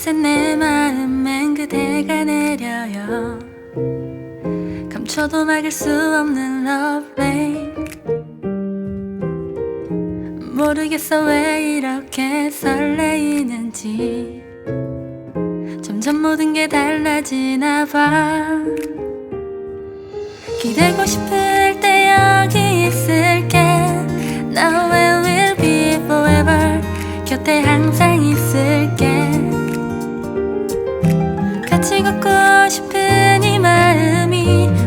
어느새 내 마음엔 그대가 내려요. 감춰도 막을 수 없는 러브레인 모르겠어 왜 이렇게 설레이는지. 점점 모든 게 달라지나 봐. 기대고 싶은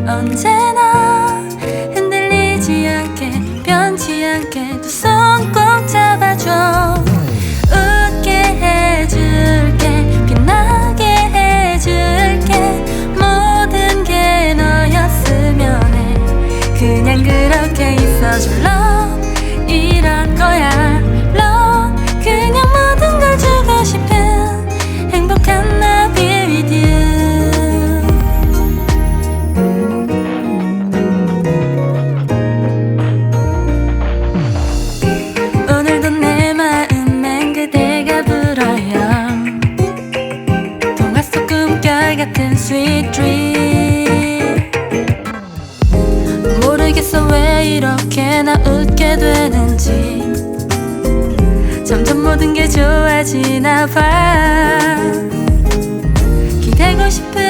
언제나 흔들리지 않게 변치 않게 두 손 꼭 잡아줘. 웃게 해줄게 빛나게 해줄게. 모든 게 너였으면 해. 그냥 그렇게 있어줄러. 이런 거야 점점 모든 게 좋아지나 봐. 기대고 싶은